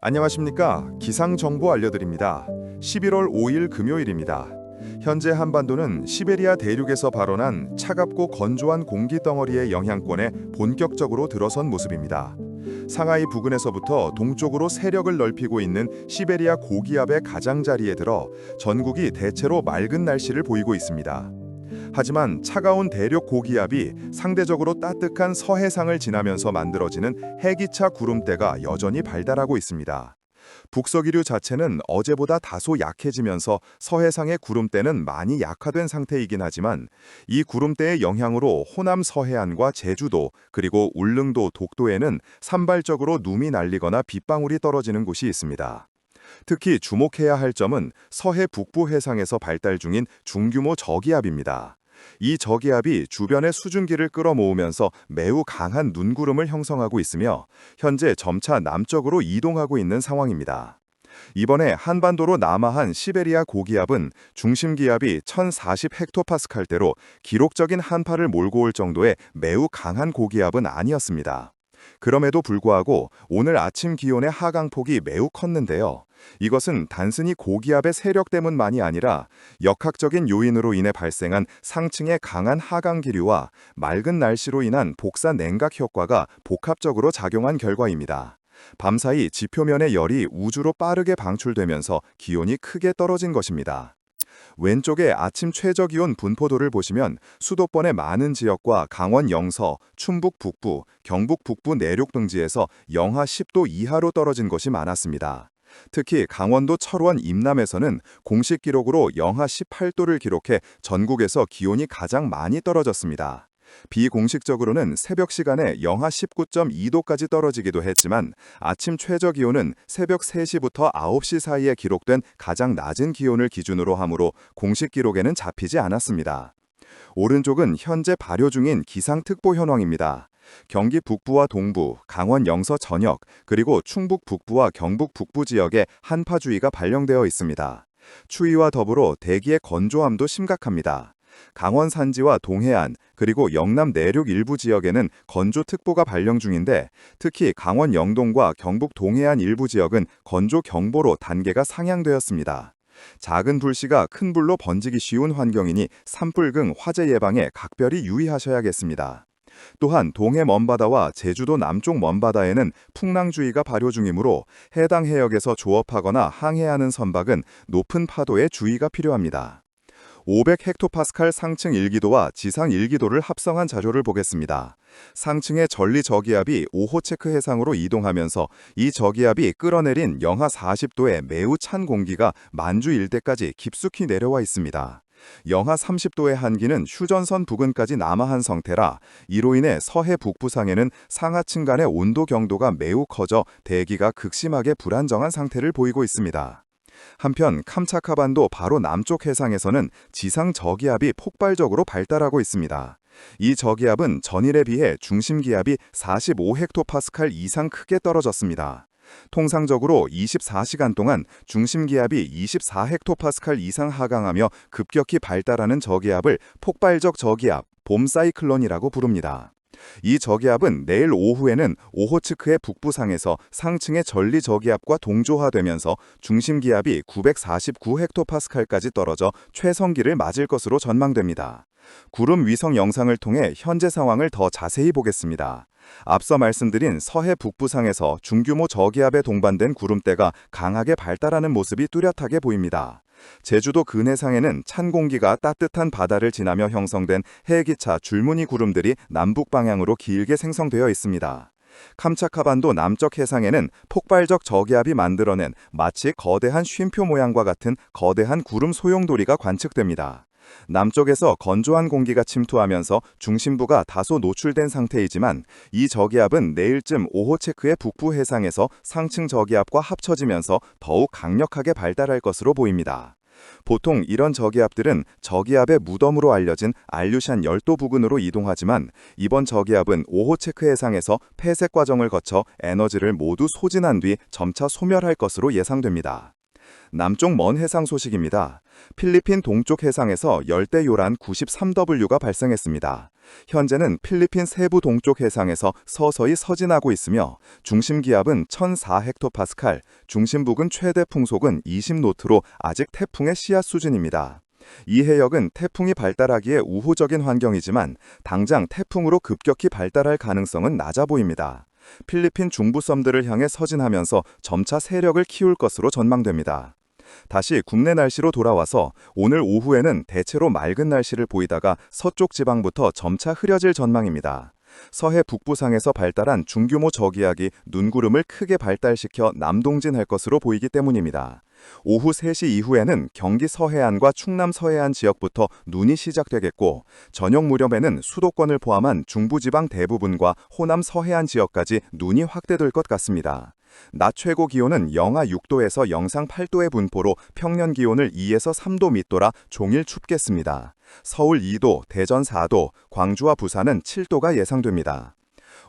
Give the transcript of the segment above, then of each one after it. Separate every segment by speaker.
Speaker 1: 안녕하십니까. 기상 정보 알려드립니다. 11월 5일 금요일입니다. 현재 한반도는 시베리아 대륙에서 발원한 차갑고 건조한 공기 덩어리의 영향권에 본격적으로 들어선 모습입니다. 상하이 부근에서부터 동쪽으로 세력을 넓히고 있는 시베리아 고기압의 가장자리에 들어 전국이 대체로 맑은 날씨를 보이고 있습니다. 하지만 차가운 대륙 고기압이 상대적으로 따뜻한 서해상을 지나면서 만들어지는 해기차 구름대가 여전히 발달하고 있습니다. 북서기류 자체는 어제보다 다소 약해지면서 서해상의 구름대는 많이 약화된 상태이긴 하지만 이 구름대의 영향으로 호남 서해안과 제주도 그리고 울릉도 독도에는 산발적으로 눈이 날리거나 빗방울이 떨어지는 곳이 있습니다. 특히 주목해야 할 점은 서해 북부 해상에서 발달 중인 중규모 저기압입니다. 이 저기압이 주변의 수증기를 끌어모으면서 매우 강한 눈구름을 형성하고 있으며 현재 점차 남쪽으로 이동하고 있는 상황입니다. 이번에 한반도로 남하한 시베리아 고기압은 중심 기압이 1040 헥토파스칼대로 기록적인 한파를 몰고 올 정도의 매우 강한 고기압은 아니었습니다. 그럼에도 불구하고 오늘 아침 기온의 하강폭이 매우 컸는데요. 이것은 단순히 고기압의 세력 때문만이 아니라 역학적인 요인으로 인해 발생한 상층의 강한 하강 기류와 맑은 날씨로 인한 복사 냉각 효과가 복합적으로 작용한 결과입니다. 밤사이 지표면의 열이 우주로 빠르게 방출되면서 기온이 크게 떨어진 것입니다. 왼쪽에 아침 최저 기온 분포도를 보시면 수도권의 많은 지역과 강원 영서, 충북 북부, 경북 북부 내륙 등지에서 영하 10도 이하로 떨어진 것이 많았습니다. 특히 강원도 철원 임남에서는 공식 기록으로 영하 18도를 기록해 전국에서 기온이 가장 많이 떨어졌습니다. 비공식적으로는 새벽 시간에 영하 19.2도까지 떨어지기도 했지만 아침 최저 기온은 새벽 3시부터 9시 사이에 기록된 가장 낮은 기온을 기준으로 하므로 공식 기록에는 잡히지 않았습니다. 오른쪽은 현재 발효 중인 기상특보 현황입니다. 경기 북부와 동부, 강원 영서 전역, 그리고 충북 북부와 경북 북부 지역에 한파주의가 발령되어 있습니다. 추위와 더불어 대기의 건조함도 심각합니다. 강원 산지와 동해안, 그리고 영남 내륙 일부 지역에는 건조특보가 발령 중인데 특히 강원 영동과 경북 동해안 일부 지역은 건조경보로 단계가 상향되었습니다. 작은 불씨가 큰 불로 번지기 쉬운 환경이니 산불 등 화재 예방에 각별히 유의하셔야겠습니다. 또한 동해 먼바다와 제주도 남쪽 먼바다에는 풍랑주의가 발효 중이므로 해당 해역에서 조업하거나 항해하는 선박은 높은 파도에 주의가 필요합니다. 500 헥토파스칼 상층 일기도와 지상 일기도를 합성한 자료를 보겠습니다. 상층의 전리 저기압이 5호 체크 해상으로 이동하면서 이 저기압이 끌어내린 영하 40도의 매우 찬 공기가 만주 일대까지 깊숙이 내려와 있습니다. 영하 30도의 한기는 휴전선 부근까지 남하한 상태라 이로 인해 서해 북부상에는 상하층 간의 온도 경도가 매우 커져 대기가 극심하게 불안정한 상태를 보이고 있습니다. 한편 캄차카반도 바로 남쪽 해상에서는 지상 저기압이 폭발적으로 발달하고 있습니다. 이 저기압은 전일에 비해 중심 기압이 45 헥토파스칼 이상 크게 떨어졌습니다. 통상적으로 24시간 동안 중심 기압이 24 헥토파스칼 이상 하강하며 급격히 발달하는 저기압을 폭발적 저기압, 봄 사이클론이라고 부릅니다. 이 저기압은 내일 오후에는 오호츠크의 북부상에서 상층의 전리 저기압과 동조화되면서 중심 기압이 949 헥토파스칼까지 떨어져 최성기를 맞을 것으로 전망됩니다. 구름 위성 영상을 통해 현재 상황을 더 자세히 보겠습니다. 앞서 말씀드린 서해 북부상에서 중규모 저기압에 동반된 구름대가 강하게 발달하는 모습이 뚜렷하게 보입니다. 제주도 근해상에는 찬 공기가 따뜻한 바다를 지나며 형성된 해기차 줄무늬 구름들이 남북 방향으로 길게 생성되어 있습니다. 캄차카반도 남쪽 해상에는 폭발적 저기압이 만들어낸 마치 거대한 쉼표 모양과 같은 거대한 구름 소용돌이가 관측됩니다. 남쪽에서 건조한 공기가 침투하면서 중심부가 다소 노출된 상태이지만 이 저기압은 내일쯤 오호체크의 북부 해상에서 상층 저기압과 합쳐지면서 더욱 강력하게 발달할 것으로 보입니다. 보통 이런 저기압들은 저기압의 무덤으로 알려진 알류샨 열도 부근으로 이동하지만 이번 저기압은 오호체크 해상에서 폐색 과정을 거쳐 에너지를 모두 소진한 뒤 점차 소멸할 것으로 예상됩니다. 남쪽 먼 해상 소식입니다. 필리핀 동쪽 해상에서 열대 요란 93W가 발생했습니다.
Speaker 2: 현재는 필리핀 세부 동쪽 해상에서 서서히 서진하고 있으며 중심 기압은 1004헥토파스칼, 중심 부근 최대 풍속은 20노트로 아직 태풍의 씨앗 수준입니다. 이 해역은 태풍이 발달하기에 우호적인 환경이지만 당장 태풍으로 급격히 발달할 가능성은 낮아 보입니다. 필리핀 중부 섬들을 향해 서진하면서 점차 세력을 키울 것으로 전망됩니다. 다시 국내 날씨로 돌아와서 오늘 오후에는 대체로 맑은 날씨를 보이다가 서쪽 지방부터 점차 흐려질 전망입니다. 서해 북부상에서 발달한 중규모 저기압이 눈구름을 크게 발달시켜 남동진할 것으로 보이기 때문입니다. 오후 3시 이후에는 경기 서해안과 충남 서해안 지역부터 눈이 시작되겠고 저녁 무렵에는 수도권을 포함한 중부지방 대부분과 호남 서해안 지역까지 눈이 확대될 것 같습니다. 낮 최고 기온은 영하 6도에서 영상 8도의 분포로 평년 기온을 2에서 3도 밑돌아 종일 춥겠습니다. 서울 2도, 대전 4도, 광주와 부산은 7도가 예상됩니다.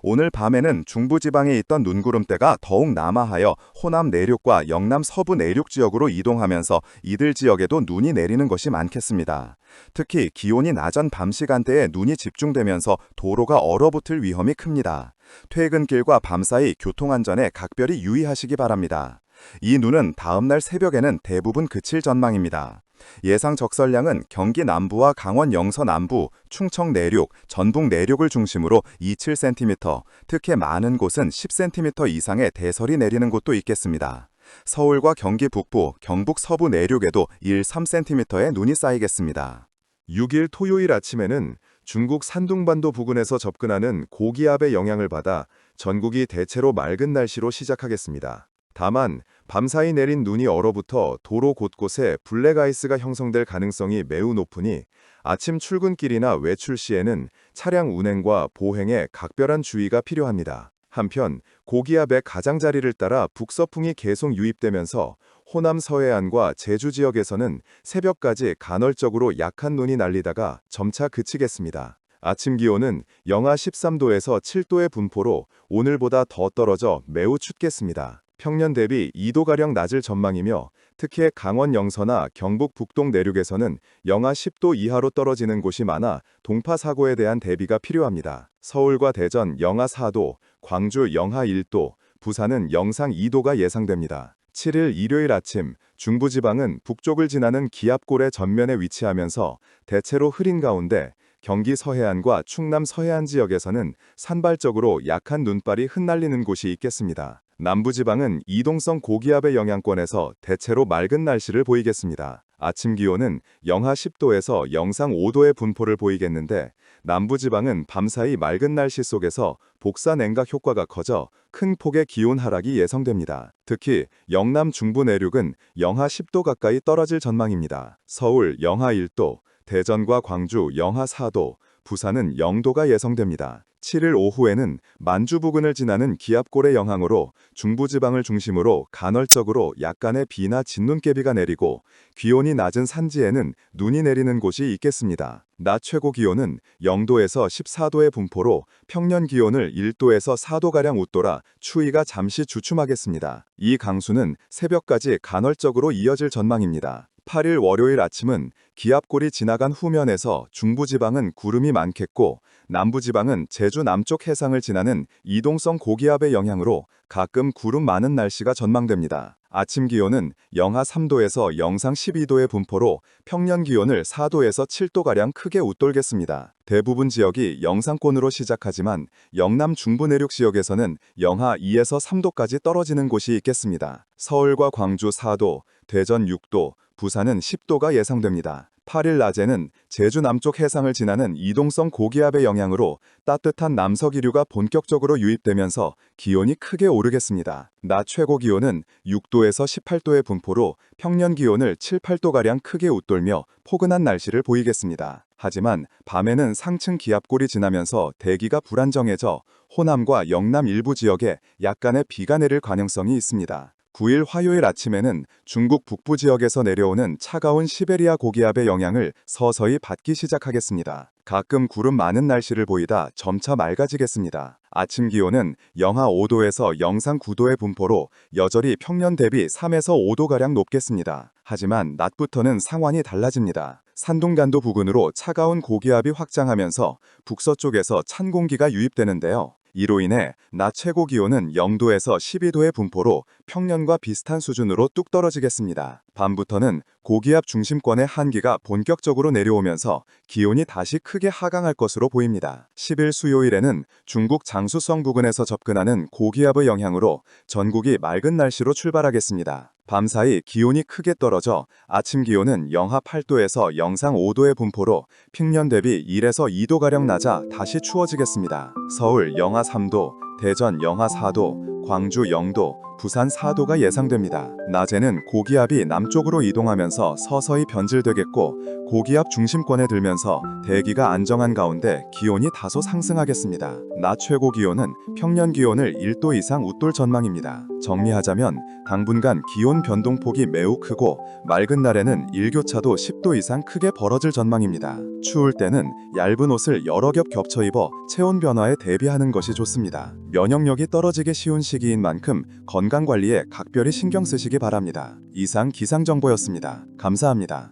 Speaker 2: 오늘 밤에는 중부지방에 있던 눈구름대가 더욱 남하하여 호남 내륙과 영남 서부 내륙 지역으로 이동하면서 이들 지역에도 눈이 내리는 것이 많겠습니다. 특히 기온이 낮은 밤 시간대에 눈이 집중되면서 도로가 얼어붙을 위험이 큽니다. 퇴근길과 밤사이 교통안전에 각별히 유의하시기 바랍니다. 이 눈은 다음날 새벽에는 대부분 그칠 전망입니다. 예상 적설량은 경기 남부와 강원 영서 남부, 충청 내륙, 전북 내륙을 중심으로 27cm, 특히 많은 곳은 10cm 이상의 대설이 내리는 곳도 있겠습니다. 서울과 경기 북부, 경북 서부 내륙에도 1, 3cm의 눈이 쌓이겠습니다. 6일 토요일 아침에는 중국 산둥반도 부근에서 접근하는 고기압의 영향을 받아 전국이 대체로 맑은 날씨로 시작하겠습니다. 다만 밤사이 내린 눈이 얼어붙어 도로 곳곳에 블랙아이스가 형성될 가능성이 매우 높으니 아침 출근길이나 외출 시에는 차량 운행과 보행에 각별한 주의가 필요합니다. 한편 고기압의 가장자리를 따라 북서풍이 계속 유입되면서 호남 서해안과 제주 지역에서는 새벽까지 간헐적으로 약한 눈이 날리다가 점차 그치겠습니다. 아침 기온은 영하 13도에서 7도의 분포로 오늘보다 더 떨어져 매우 춥겠습니다. 평년 대비 2도가량 낮을 전망이며 특히 강원 영서나 경북 북동 내륙에서는 영하 10도 이하로 떨어지는 곳이 많아 동파 사고에 대한 대비가 필요합니다. 서울과 대전 영하 4도, 광주 영하 1도, 부산은 영상 2도가 예상됩니다. 7일 일요일 아침 중부지방은 북쪽을 지나는 기압골의 전면에 위치하면서 대체로 흐린 가운데 경기 서해안과 충남 서해안 지역에서는 산발적으로 약한 눈발이 흩날리는 곳이 있겠습니다. 남부지방은 이동성 고기압의 영향권에서 대체로 맑은 날씨를 보이겠습니다. 아침 기온은 영하 10도에서 영상 5도의 분포를 보이겠는데 남부지방은 밤사이 맑은 날씨 속에서 복사 냉각 효과가 커져 큰 폭의 기온 하락이 예상됩니다. 특히 영남 중부 내륙은 영하 10도 가까이 떨어질 전망입니다. 서울 영하 1도, 대전과 광주 영하 4도, 부산은 0도가 예상됩니다. 7일 오후에는 만주 부근을 지나는 기압골의 영향으로 중부지방을 중심으로 간헐적으로 약간의 비나 진눈깨비가 내리고 기온이 낮은 산지에는 눈이 내리는 곳이 있겠습니다. 낮 최고 기온은 0도에서 14도의 분포로 평년 기온을 1도에서 4도가량 웃돌아 추위가 잠시 주춤하겠습니다. 이 강수는 새벽까지 간헐적으로 이어질 전망입니다. 8일 월요일 아침은 기압골이 지나간 후면에서 중부지방은 구름이 많겠고 남부지방은 제주 남쪽 해상을 지나는 이동성 고기압의 영향으로 가끔 구름 많은 날씨가 전망됩니다. 아침 기온은 영하 3도에서 영상 12도의 분포로 평년 기온을 4도에서 7도가량 크게 웃돌겠습니다. 대부분 지역이 영상권으로 시작하지만 영남 중부 내륙 지역에서는 영하 2에서 3도까지 떨어지는 곳이 있겠습니다. 서울과 광주 4도, 대전 6도, 부산은 10도가 예상됩니다. 8일 낮에는 제주 남쪽 해상을 지나는 이동성 고기압의 영향으로 따뜻한 남서기류가 본격적으로 유입되면서 기온이 크게 오르겠습니다. 낮 최고 기온은 6도에서 18도의 분포로 평년 기온을 7, 8도가량 크게 웃돌며 포근한 날씨를 보이겠습니다. 하지만 밤에는 상층 기압골이 지나면서 대기가 불안정해져 호남과 영남 일부 지역에 약간의 비가 내릴 가능성이 있습니다. 9일 화요일 아침에는 중국 북부 지역에서 내려오는 차가운 시베리아 고기압의 영향을 서서히 받기 시작하겠습니다. 가끔 구름 많은 날씨를 보이다 점차 맑아지겠습니다. 아침 기온은 영하 5도에서 영상 9도의 분포로 여전히 평년 대비 3에서 5도가량 높겠습니다. 하지만 낮부터는 상황이 달라집니다. 산둥간도 부근으로 차가운 고기압이 확장하면서 북서쪽에서 찬 공기가 유입되는데요. 이로 인해 낮 최고 기온은 0도에서 12도의 분포로 평년과 비슷한 수준으로 뚝 떨어지겠습니다. 밤부터는 고기압 중심권의 한기가 본격적으로 내려오면서 기온이 다시 크게 하강할 것으로 보입니다. 10일 수요일에는 중국 장수성 부근에서 접근하는 고기압의 영향으로 전국이 맑은 날씨로 출발하겠습니다. 밤사이 기온이 크게 떨어져 아침 기온은 영하 8도에서 영상 5도의 분포로 평년 대비 1에서 2도가량 낮아 다시 추워지겠습니다. 서울 영하 3도, 대전 영하 4도, 광주 0도, 부산 4도가 예상됩니다. 낮에는 고기압이 남쪽으로 이동하면서 서서히 변질되겠고 고기압 중심권에 들면서 대기가 안정한 가운데 기온이 다소 상승하겠습니다. 낮 최고 기온은 평년 기온을 1도 이상 웃돌 전망입니다. 정리하자면 당분간 기온 변동폭이 매우 크고 맑은 날에는 일교차도 10도 이상 크게 벌어질 전망입니다. 추울 때는 얇은 옷을 여러 겹 겹쳐 입어 체온 변화에 대비하는 것이 좋습니다. 면역력이 떨어지기 쉬운 시기인 만큼 건강 관리에 각별히 신경 쓰시기 바랍니다. 이상 기상 정보였습니다. 감사합니다.